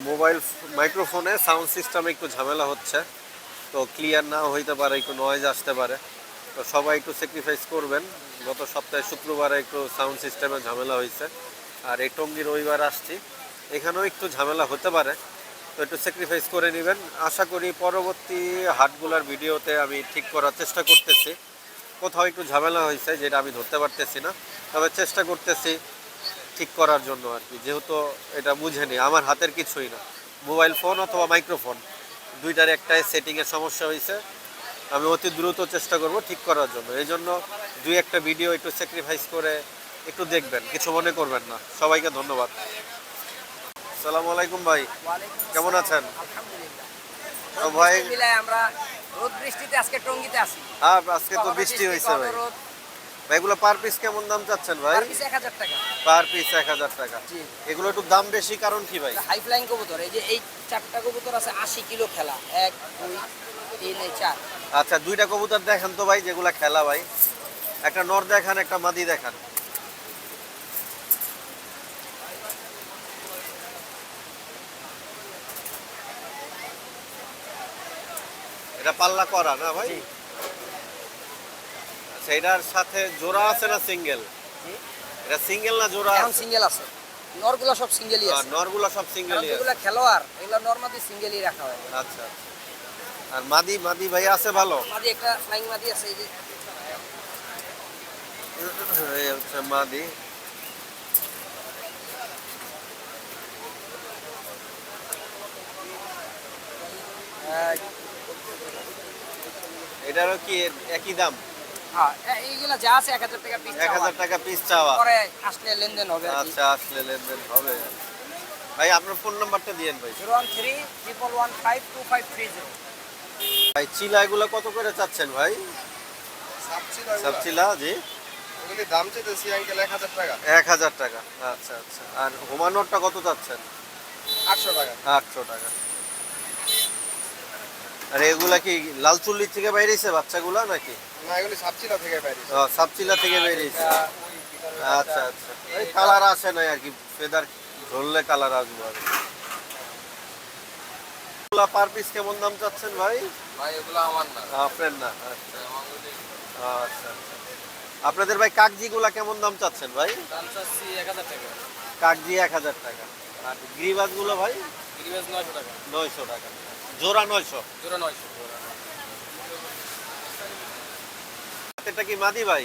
Mobile মাইক্রোফোনে sound সিস্টেমে একটু ঝামেলা হচ্ছে। তো ক্লিয়ার না হইতে পারে, একটু নয়েজ আসতে পারে। তো সবাই একটু স্যাক্রিফাইস করবেন। গত সপ্তাহে শুক্রবারে একটু সাউন্ড সিস্টেমে ঝামেলা হয়েছে আর এই টঙ্গি রবিবার আসছি। এখানেও একটু ঝামেলা হতে পারে। তো একটু স্যাক্রিফাইস করে নেবেন। আশা করি পরবর্তী হাটগুলার ভিডিওতে আমি ঠিক করার চেষ্টা করতেছি। কোথাও একটু ঝামেলা হয়েছে যেটা আমি ধরতে পারতেছি না। তবে চেষ্টা করতেছি ঠিক করার জন্য আর কি। যেহেতু এটা বুঝেনি আমার হাতের কিছুই না। মোবাইল ফোন অথবা মাইক্রোফোন দুইটার একটাই সেটিংয়ের সমস্যা হয়েছে আমি অতি দ্রুত চেষ্টা করব ঠিক করার জন্য। এই জন্য দুই একটা ভিডিও একটু স্যাক্রিফাইস করে একটু দেখবেন কিছু মনে করবেন না। সবাইকে ধন্যবাদ। সালামু আলাইকুম ভাই। কেমন আছেন? ভাই আমরা রোদ বৃষ্টিতে আজকে টঙ্গিতে আসি হ্যাঁ আজকে তো বৃষ্টি হয়েছে ভাই। এগুলো পার পিস কেমন দাম চাচ্ছেন ভাই? পার পিস এক হাজার টাকা। পার পিস এক হাজার টাকা। জি। এগুলো একটু দাম বেশি কারণ কি ভাই? হাই ফ্লাইং কবুতর এই যে এই চারটা কবুতর আছে আশি কিলো খেলা। এক দুই তিন এই চার। আচ্ছা দুইটা কবুতর দেখান তো ভাই যেগুলা খেলা ভাই। একটা নর দেখান একটা মাদি দেখান। এটা পাল্লা করা না ভাই? জি। আচ্ছা এটার সাথে জোড়া আছে না সিঙ্গেল? এটা সিঙ্গেল না জোড়া এখন সিঙ্গেল আছে। নরগুলো সব সিঙ্গেলই আছে। নরগুলা সব সিঙ্গেলই আছে। যেগুলো খেলোয়াড় এগুলো নর্মাদি সিঙ্গেলই রাখা হয়। আচ্ছা আর মাদি মাদি ভাই আছে ভালো? মাদি একটা ফ্লাইং মাদি আছে এই যে। এই হচ্ছে মাদি। এটারও কি একই দাম? এইগুলা যা আছে এক হাজার টাকা পিস এক হাজার টাকা পিস চাওয়া। পরে আসলে লেনদেন হবে আচ্ছা আসলে লেনদেন হবে। ভাই আপনার ফোন নাম্বারটা দিয়েন চিলা এগুলো কত করে চাচ্ছেন ভাই? সব চিলা জি। দাম আঙ্কেল টাকা। এক হাজার টাকা আচ্ছা আচ্ছা। আর হোমানোরটা কত চাচ্ছেন? আটশো টাকা। আটশো টাকা। আর এগুলা কি লাল চুল্লির থেকে বাইরেছে বাচ্চাগুলা নাকি? না এগুলি সাবচিলা থেকে বাইরে ও, সাবচিলা থেকে বেরিয়েছে আচ্ছা আচ্ছা। এই কালার আসে নাই আর কি ফেদার ধরলে কালার আসবে আর পার পিস কেমন দাম চাচ্ছেন ভাই? ভাই এগুলো আমার না। আপনার না আচ্ছা। আচ্ছা আচ্ছা। আপনাদের ভাই কাগজিগুলা কেমন দাম চাচ্ছেন ভাই? দাম চাচ্ছি এক হাজার টাকা। কাগজি এক হাজার টাকা। আর গ্রিবাজগুলো ভাই? গিরিবাজ নয়শো টাকা। নয়শো টাকা। জোড়া নয়শো। জোড়া নয়শো। এটা কি মাদি ভাই?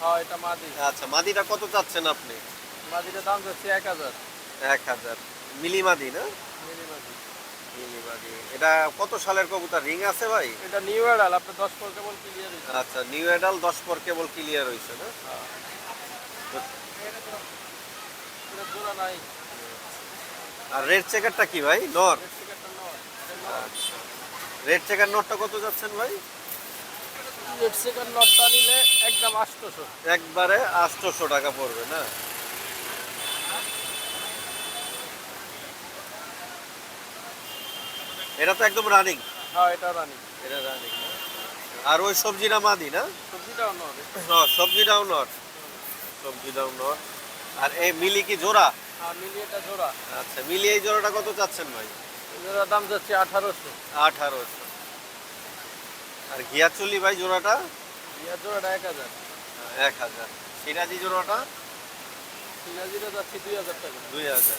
হ্যাঁ এটা মাদি। আচ্ছা মাদিটা কত চাচ্ছেন আপনি? মাদিটার দাম চাচ্ছি এক হাজার। এক হাজার। মিলি মাদি না? মিলি মাদি। মিলি মাদি। এটা কত সালের কবুতর? রিং আছে ভাই? এটা নিউ এডাল আপনি দশ পর কেবল ক্লিয়ার হয়েছে। আচ্ছা নিউ এডাল দশ পর কেবল ক্লিয়ার হয়েছে না? জোড়া আর রেড চেকারটা কি ভাই? নর। রেড চেকার নটটা কত যাচ্ছেন ভাই? রেড সেকেন্ড নটটা নিলে একদম আটশোশো। একবারে আটশোশো টাকা পড়বে না? এটা তো একদম রানিং হ্যাঁ এটা রানি এটা রানিং আর ওই সবজিটা মাদি না? সবজিটাও নয় ন, সবজিটাও নট। সবজিটাও নট। আর এই মিলি কি জোড়া? আর মিলি এটা জোড়া। আচ্ছা মিলি এই জোড়াটা কত চাচ্ছেন ভাই? জোড়ার দাম যাচ্ছে আঠারোশো। আঠারোশো। আর ঘিয়া চুল্লি ভাই জোড়াটা? ইয়ার জোড়াটা এক হাজার। এক হাজার। সিরাজি জোড়াটা? সিনাজিটা যাচ্ছে দুই হাজার টাকা। দুই হাজার।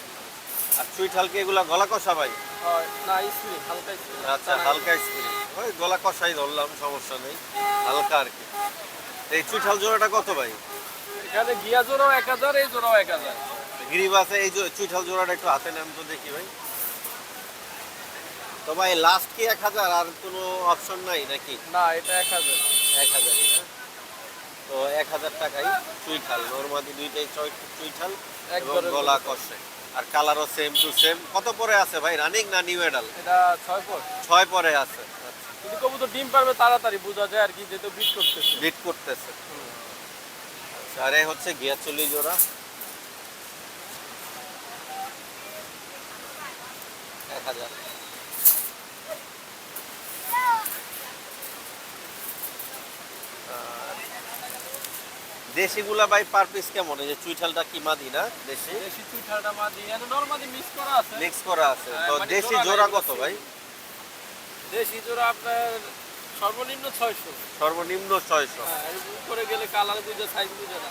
আর চুই ঠালকে এগুলা গলা কষা ভাই? না স্প্রিং হালকা স্প্রিং আচ্ছা হালকা স্প্রিং ওই গলা কষাই ধরলাম সমস্যা নেই। হালকা আর কি। এই চুইঠাল জোড়াটা কত ভাই? এখানে গিয়া জোড়াও এক হাজার এই জোড়াও এক হাজার। গিরিব আছে এই যে চুইঠাল জোড়াটা একটু হাতে নেন তো দেখি ভাই। তো ভাই লাস্ট কি এক হাজার? আর কোনো অপশন নাই নাকি? না এটা এক হাজার। এক হাজারই না? তো এক হাজার টাকাই চুইঠাল। নর্মাদি দুইটাই চুইঠাল এবং একবারে গলা কষে। আর কালারও সেম টু সেম কত পরে আছে ভাই? রানিং না নিউ এডাল এটা ছয় ফুট ছয় পরে আছে। কিন্তু কবুতর ডিম পারবে তাড়াতাড়ি বোঝা যায় আর কি যেহেতু বিট করতেছে। বিট করতেছে। আচ্ছা, আর এই হচ্ছে গিয়া চল্লিশ জোড়া। এক হাজার। দেশিগুলা ভাই পার পিস কেমন? এই যে চুইঠালটা কি মাদি না? দেশি? দেশি চুইঠালটা মাদি। এনে নরমালি মিক্স করা আছে। মিক্স করা আছে। হ্যাঁ, তো মানে দেশি জোড়া কত ভাই? দেশি জোড়া আপনার সর্বনিম্ন ছয়শো। সর্বনিম্ন ছয়শো। হ্যাঁ এর উপরে গেলে কালার বুঝে সাইজ বুঝে না।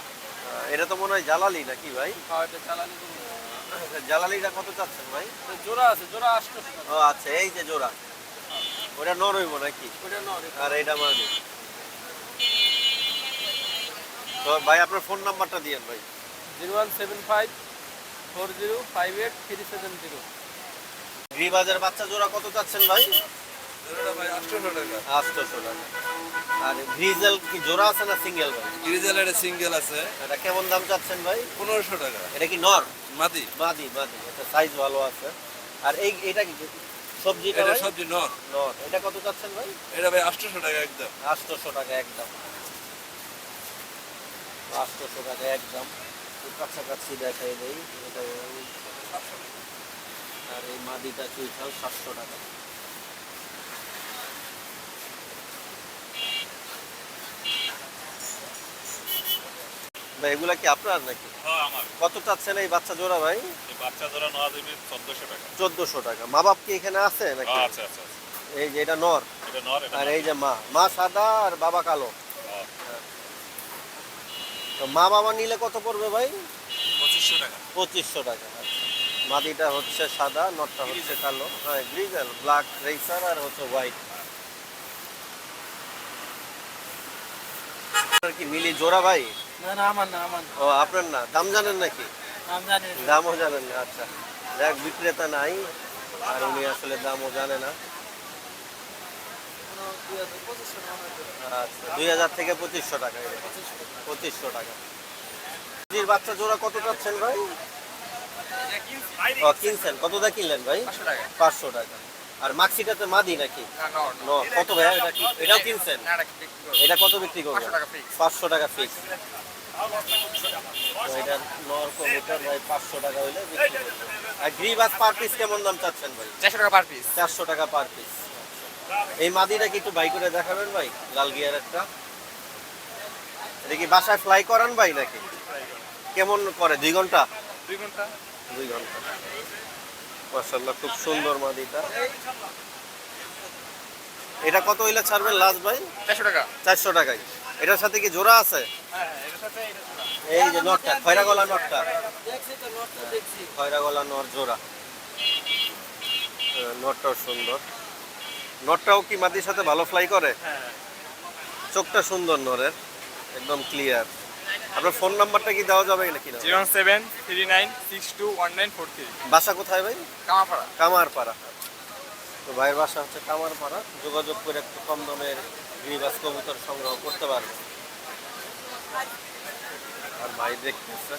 এটা তো মনে হয় জালালি নাকি ভাই? হ্যাঁ এটা তো জালালিটা কত চাচ্ছেন ভাই? জোড়া আছে জোড়া আটশো ও আচ্ছা এই যে জোড়া। ওটা নর হইব নাকি? ওটা নর আর এইটা মাদি। তো ভাই আপনার ফোন নাম্বারটা দিয়েন ভাই। Zero one seven five four zero five eight three seven zero. গ্রিবাজের বাচ্চা জোড়া কত চাচ্ছেন ভাই? ভাই আটশোশো টাকা। আর গ্রিজেল কি জোড়া আছে না সিঙ্গেল ভাই? গ্রিজেলের সিঙ্গেল আছে। এটা কেমন দাম চাচ্ছেন ভাই? পনেরোশো টাকা। এটা কি নর? মাদি। মাদি মাদি। এটা সাইজ ভালো আছে। আর এই এটা কি সবজিটা এটা সবজি নর। নর। এটা কত চাচ্ছেন ভাই? এটা ভাই আটশোশো টাকা একদম। আটশোশো টাকা একদম। আটশোশো টাকা একদম কাছাকাছি দেখাই দেই এটা আর এই মাদিটা চুইঠাল সাতশো টাকা। ভাই এগুলা কি আপনার নাকি? হ্যাঁ আমার। কত চাচ্ছেন এই বাচ্চা জোড়া ভাই? বাচ্চা ধরা নেওয়া যাবে চোদ্দশো টাকা। চোদ্দশো টাকা। মা বাপ কি এখানে আছে নাকি? আচ্ছা আচ্ছা। এই যে এটা নর। এটা নর আর এই যে মা মা সাদা আর বাবা কালো। তো মা বাবা নিলে কত পড়বে ভাই? পঁচিশশো টাকা। পঁচিশশো টাকা আচ্ছা। মাদিটা হচ্ছে সাদা নটটা হচ্ছে কালো। হ্যাঁ গ্রিজেল ব্ল্যাক রেসার আর হচ্ছে হোয়াইট আপনার কি মিলি জোড়া ভাই? না না আমার না আমার ও আপনার না? দাম জানেন নাকি? দামও জানেন না আচ্ছা। দেখ বিক্রেতা নাই আর উনি আসলে দামও জানে না কোনো দুই হাজার পঁচিশশো টাকা মনে হয়। আচ্ছা দুই হাজার থেকে পঁচিশশো টাকা পঁচিশশো টাকা। জির বাচ্চা জোড়া কত চাচ্ছেন ভাই? কিনছেন। কতটা কিনলেন ভাই? পাঁচশো টাকা। আর মাক্সিটাতে মাদি নাকি? ন কত ভাই? এটা এটাও কিনছেন? এটা কত বিক্রি করবেন? পাঁচশো টাকা। ফিক্স এটা নর কবুতর ভাই পাঁচশো টাকা হইলে। আর গ্রিবাস পার পিস কেমন দাম চাচ্ছেন ভাই? চারশো টাকা পার পিস চারশো টাকা পার পিস এই মাদিটা কি একটু বাই করে দেখাবেন ভাই? লাল গিয়ার একটা। এটা কি বাসায় ফ্লাই করান ভাই নাকি? কেমন করে? দুই ঘণ্টা? দুই ঘণ্টা। দুই ঘণ্টা। মার্শাল্লাহ খুব সুন্দর মাদিটা। এটা কত হইলে ছাড়বেন লাস্ট ভাই? চারশো টাকা। চারশো টাকায়। এটার সাথে কি জোড়া আছে? হ্যাঁ এটা এই যে নটটা খয়রা গলা নটটা। দেখছি তো নটটা দেখছি খয়রা গলা নর জোড়া। নটটাও সুন্দর। নটটাও কি মাটির সাথে ভালো ফ্লাই করে? চোখটা সুন্দর নরের একদম ক্লিয়ার আপনার ফোন নাম্বারটা কি দেওয়া যাবে নাকি না? Zero seven three nine six two one nine four three. বাসা কোথায় ভাই? কামাপাড়া কামারপাড়া। তো ভাইয়ের বাসা হচ্ছে কামারপাড়া। যোগাযোগ করে একটু কম দামের গিরিবাস কবুতর সংগ্রহ করতে পারবে। আর ভাই দেখতেছে।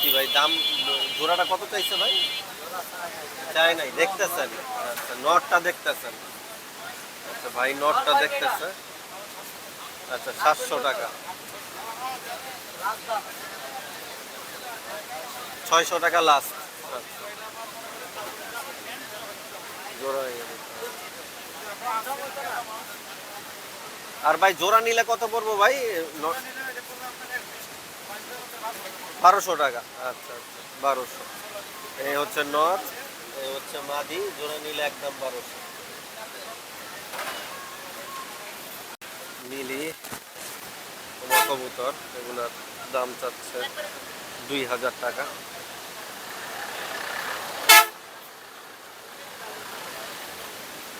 কি ভাই দাম জোড়াটা কত চাইছে ভাই? চাই নাই, দেখতেছেন। আচ্ছা নটটা দেখতেছেন। আচ্ছা ভাই, নটটা দেখতেছে। আচ্ছা সাতশো টাকা। ছয়শো টাকা লাস্ট। আর ভাই, জোড়া নিলে কত পড়ব ভাই? বারোশো টাকা। আচ্ছা আচ্ছা বারোশো। এই হচ্ছে এই হচ্ছে মাদি, জোড়া নিলে তোমার কবুতর দাম চাচ্ছে দুই হাজার টাকা।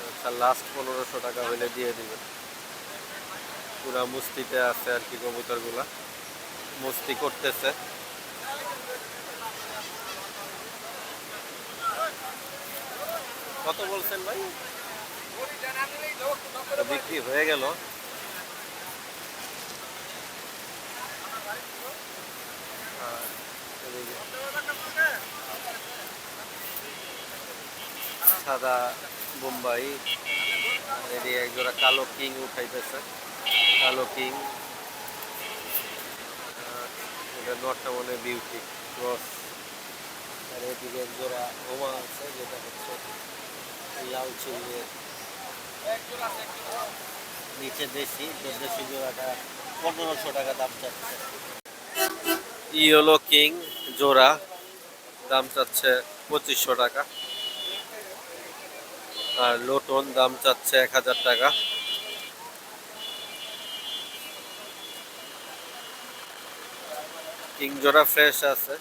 আচ্ছা লাস্ট পনেরোশো টাকা হইলে দিয়ে দিবে। পুরা মুস্তিতে আছে আর কি কবুতরগুলা। মুস্তি করতেছে। কত বলছেন ভাই? বিক্রি হয়ে গেল। সাদা বোম্বাই এদিকে একজোড়া কালো কিং উঠাইতেছে। কালো কিং। এটা মনে বিউটি ক্রস আর এদিকে একজোড়া হোমা আছে, যেটা হচ্ছে লাল চুলের নিচে দেশি দেশি জোড়াটা পনেরোশো টাকা দাম চাচ্ছে। ইয়েলো কিং জোড়া দাম চাচ্ছে পঁচিশশো টাকা। আর লোটন দাম চাচ্ছে এক হাজার টাকা। কিং জোড়া ফ্রেশ আছে।